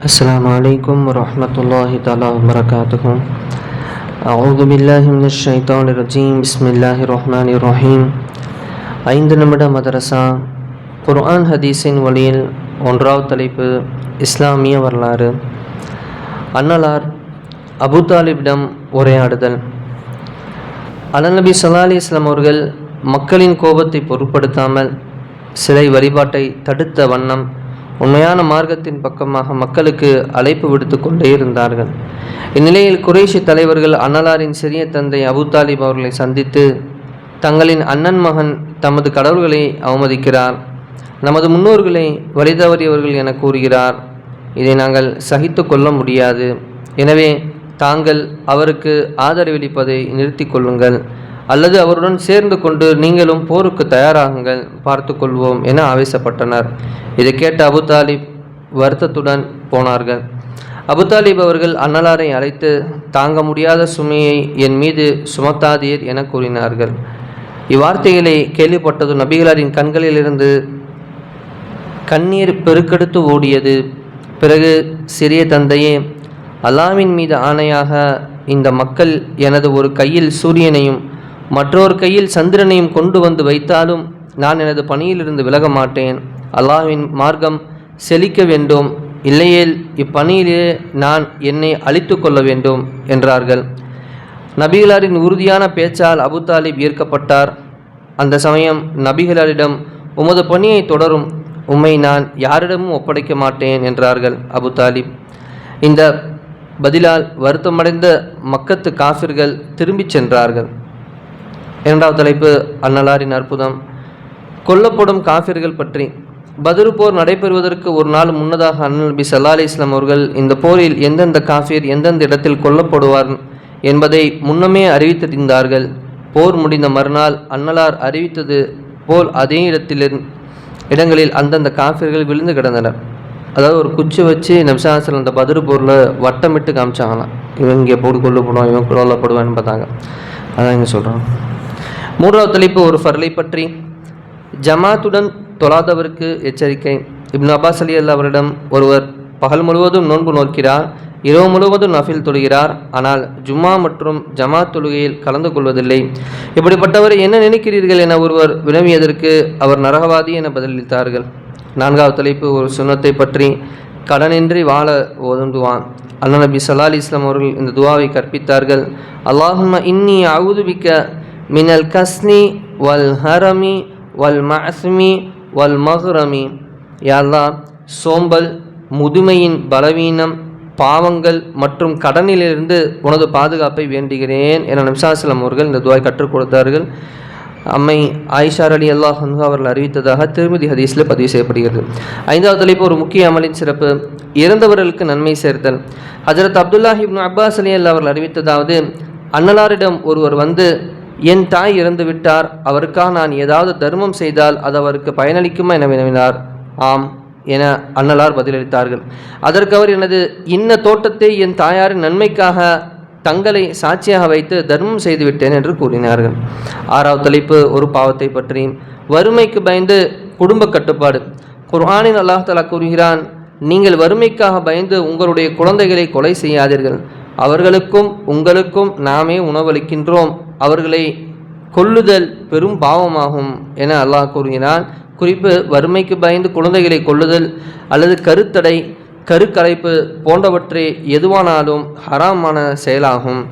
السلام عليكم ورحمة الله تعالى وبركاته أعوذ بالله من الشيطان الرجيم بسم الله الرحمن الرحيم ஐந்து நிமிட மதரசா குர்ஆன் ஹதீஸின் வழியில் ஒன்றாவது தலைப்பு இஸ்லாமிய வரலாறு அன்னலார் அபு தாலிபிடம் உரையாடுதல் அலநபி சல்லா அலி இஸ்லாம் அவர்கள் மக்களின் கோபத்தை பொருட்படுத்தாமல் சிலை வழிபாட்டை தடுத்த வண்ணம் உண்மையான மார்க்கத்தின் பக்கமாக மக்களுக்கு அழைப்பு விடுத்து கொண்டே இருந்தார்கள். இந்நிலையில் குறைஷி தலைவர்கள் அன்னலாரின் சிறிய தந்தை அபு தாலிப் அவர்களை சந்தித்து தங்களின் அண்ணன் மகன் தமது கடவுள்களை அவமதிக்கிறார் நமது முன்னோர்களை வழிதவறியவர்கள் என கூறுகிறார். இதை நாங்கள் சகித்து கொள்ள முடியாது. எனவே தாங்கள் அவருக்கு ஆதரவளிப்பதை நிறுத்தி கொள்ளுங்கள். அல்லது அவருடன் சேர்ந்து கொண்டு நீங்களும் போருக்கு தயாராகுங்கள் பார்த்து கொள்வோம் என ஆவேசப்பட்டனர். இதை கேட்ட அபுதாலிப் வருத்தத்துடன் போனார்கள். அபுதாலிப் அவர்கள் அன்னலாரை அழைத்து தாங்க முடியாத சுமையை என் மீது சுமத்தாதீர் என கூறினார்கள். இவ்வார்த்தைகளை கேள்விப்பட்டது நபிகளாரின் கண்களிலிருந்து கண்ணீர் பெருக்கெடுத்து ஓடியது. பிறகு சிறிய தந்தையே அல்லாவின் மீது ஆணையாக இந்த மக்கள் எனது ஒரு கையில் சூரியனையும் மற்றொரு கையில் சந்திரனையும் கொண்டு வந்து வைத்தாலும் நான் எனது பணியிலிருந்து விலக மாட்டேன். அல்லாஹ்வின் மார்க்கம் செழிக்க வேண்டும். இல்லையேல் இப்பணியிலே நான் என்னை அழித்து கொள்ள வேண்டும் என்றார்கள். நபிகளாரின் உறுதியான பேச்சால் அபு தாலிப் ஈர்க்கப்பட்டார் அந்த சமயம் நபிகளாரிடம் உமது பணியை தொடரும். உம்மை நான் யாரிடமும் ஒப்படைக்க மாட்டேன் என்றார்கள் அபு தாலிப். இந்த பதிலால் வருத்தமடைந்த மக்கத்து காஃபிர்கள் திரும்பிச் சென்றார்கள். இரண்டாவது தலைப்பு அன்னலாரின் அற்புதம். கொல்லப்படும் காஃபிர்கள் பற்றி. பதிரு போர் நடைபெறுவதற்கு ஒரு நாள் முன்னதாக அண்ணல் நபி சல்லா அலி இஸ்லாம் அவர்கள் இந்த போரில் எந்தெந்த காஃபிர் எந்தெந்த இடத்தில் கொல்லப்படுவார் என்பதை முன்னமே அறிவித்திருந்தார்கள் போர் முடிந்த மறுநாள் அன்னலார் அறிவித்தது போல் அதே இடத்தில் இடங்களில் அந்தந்த காஃபிர்கள் விழுந்து கிடந்தனர். அதாவது ஒரு குச்சி வச்சு நபிசாசல் அந்த பதிரு போரில் வட்டமிட்டு காமிச்சாங்களாம். இவன் இங்கே போட்டு கொல்லப்படுவான் இவன் கொல்லப்படுவான்னு பார்த்தாங்க. அதான் இங்கே சொல்கிறான் மூன்றாவது தலைப்பு ஒரு ஃபர்லை பற்றி. ஜமாத்துடன் தொழாதவருக்கு எச்சரிக்கை. இப்னு அப்பாஸ் அலி அல்லா அவரிடம் ஒருவர் பகல் முழுவதும் நோன்பு நோக்கிறார் இரவு முழுவதும் நஃபில் தொழுகிறார் ஆனால் ஜும்மா மற்றும் ஜமா தொழுகையில் கலந்து கொள்வதில்லை. இப்படிப்பட்டவர் என்ன நினைக்கிறீர்கள் என ஒருவர் வினவியதற்கு அவர் நரகவாதி என பதிலளித்தார்கள். நான்காவது தலைப்பு ஒரு சுண்ணத்தை பற்றி. கடனின்றி வாழ ஓதுந்துவான் அண்ணா நபி சல்லா அலி இஸ்லாம் அவர்கள் இந்த துவாவை கற்பித்தார்கள். அல்லாஹும்ம இன்னி அவுதுபிக்க من கஸ்னி வல் ஹரமி வல் மஸ்மி வல் சோம்பல் முதுமையின் பலவீனம் பாவங்கள் மற்றும் கடனிலிருந்து உனது பாதுகாப்பை வேண்டுகிறேன் என நம்சாஸ்லம் அவர்கள் இந்த துவாய் கற்றுக் கொடுத்தார்கள். அம்மை ஆயிஷார் அலி அல்லாஹ் அவர்கள் அறிவித்ததாக திருமதி ஹதீஸில் பதிவு செய்யப்படுகிறது. ஐந்தாவது தலைப்பு ஒரு முக்கிய அமலின் சிறப்பு இறந்தவர்களுக்கு நன்மை சேர்த்தல். ஹஜரத் அப்துல்லாஹிப் அப்பாஸ் அலி அல்லா அவர்கள் அறிவித்ததாவது அன்னலாரிடம் ஒருவர் வந்து என் தாய் இறந்து விட்டார் அவருக்காக நான் ஏதாவது தர்மம் செய்தால் அது அவருக்கு பயனளிக்குமா? என வினவினார். ஆம் என அன்னலார் பதிலளித்தார்கள். அதற்கு அவர் எனது இன்ன தோட்டத்தை என் தாயாரின் நன்மைக்காக தங்களை சாட்சியாக வைத்து தர்மம் செய்துவிட்டேன் என்று கூறினார்கள். ஆறாவது தலைப்பு ஒரு பாவத்தை பற்றி. வறுமைக்கு பயந்து குடும்ப கட்டுப்பாடு. குர்ஆனின் அல்லாஹ் தலா கூறுகிறான் நீங்கள் வறுமைக்காக பயந்து உங்களுடைய குழந்தைகளை கொலை செய்யாதீர்கள். அவர்களுக்கும் உங்களுக்கும் நாமே உணவளிக்கின்றோம். அவர்களை கொல்லுதல் பெரும் பாவமாகும் என அல்லாஹ் கூறுகிறான். குறிப்பு வறுமைக்கு பயந்து குழந்தைகளை கொள்ளுதல் அல்லது கருத்தடை கருக்கலைப்பு போன்றவற்றை எதுவானாலும் ஹராமான செயலாகும்.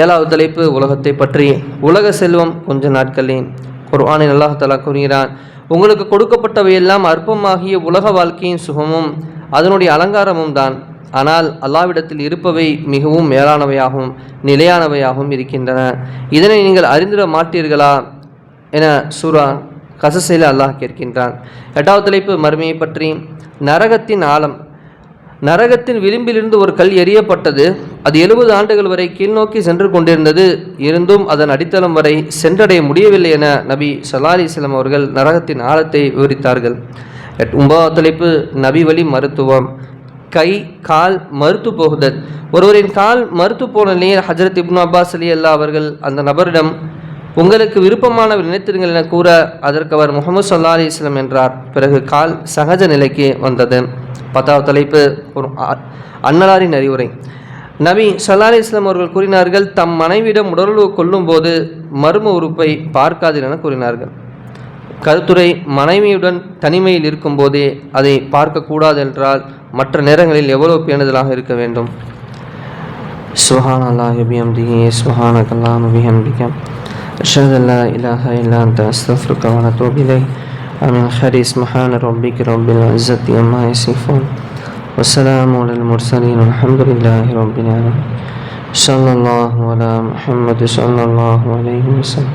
ஏழாவது தலைப்பு உலகத்தை பற்றி. உலக செல்வம் கொஞ்ச நாட்களின் குர்ஆனின் அல்லாஹலா கூறுகிறான் உங்களுக்கு கொடுக்கப்பட்டவையெல்லாம் அற்பமாகிய உலக வாழ்க்கையின் சுகமும் அதனுடைய அலங்காரமும் தான். ஆனால் அல்லாவிடத்தில் இருப்பவை மிகவும் மேலானவையாகவும் நிலையானவையாகவும் இருக்கின்றன. இதனை நீங்கள் அறிந்திட மாட்டீர்களா? என சூரா கசசையில் அல்லாஹ் கேட்கின்றான். எட்டாவது தலைப்பு மறுமையை பற்றி. நரகத்தின் ஆழம். நரகத்தின் விளிம்பிலிருந்து ஒரு கல் எறியப்பட்டது. அது எழுபது ஆண்டுகள் வரை கீழ்நோக்கி சென்று கொண்டிருந்தது. இருந்தும் அதன் அடித்தளம் வரை சென்றடைய முடியவில்லை என நபி சலாலி இஸ்லாம் அவர்கள் நரகத்தின் ஆழத்தை விவரித்தார்கள். ஒன்பதாவது தலைப்பு நபி வழி மருத்துவம். கை கால் மறுத்து போகுதல். ஒருவரின் கால் மறுத்து போன நிலையில் ஹஜரத் இப்னு அப்பாஸ் அலி அல்லா அவர்கள் அந்த நபரிடம் உங்களுக்கு விருப்பமான நினைத்திருங்கள் என கூற அதற்கு அவர் முகமது சல்லா அலிஸ்லம் என்றார். பிறகு கால் சகஜ நிலைக்கு வந்தது. பத்தாவது தலைப்பு ஒரு அன்னலாரின் அறிவுரை. நபி சல்லா அலிஸ்லாம் அவர்கள் கூறினார்கள் தம் மனைவியிடம் உடலுறவு கொள்ளும்போது மர்ம உறுப்பை பார்க்காதீர் என கூறினார்கள். கருத்துரை மனைவியுடன் தனிமையில் இருக்கும்போதே அதை பார்க்கக்கூடாது என்றால் மற்ற நேரங்களில் எவ்வளவு பேணுதலாக இருக்க வேண்டும்? சுஹான் அல்லாஹ் அபிஹம்திகே சுஹான கல்லாம் அபிஹம்திகம் அஷத் அல்லா இலாஹ இல்லா அந்த அஸ்தஃபுருக்க வனத்தோபிலை அமின் ஹரிஸ் மஹான ரொம்பிக்கு ரொம்பில் அஜத் அம்மா இசிஃபோன் வசலாம் உலல் முர்சலீன் அலமதுல்லாஹி ரொம்பின் சல்லாஹ் வலா முஹம்மது சல்லாஹ் அலைஹி வசலம்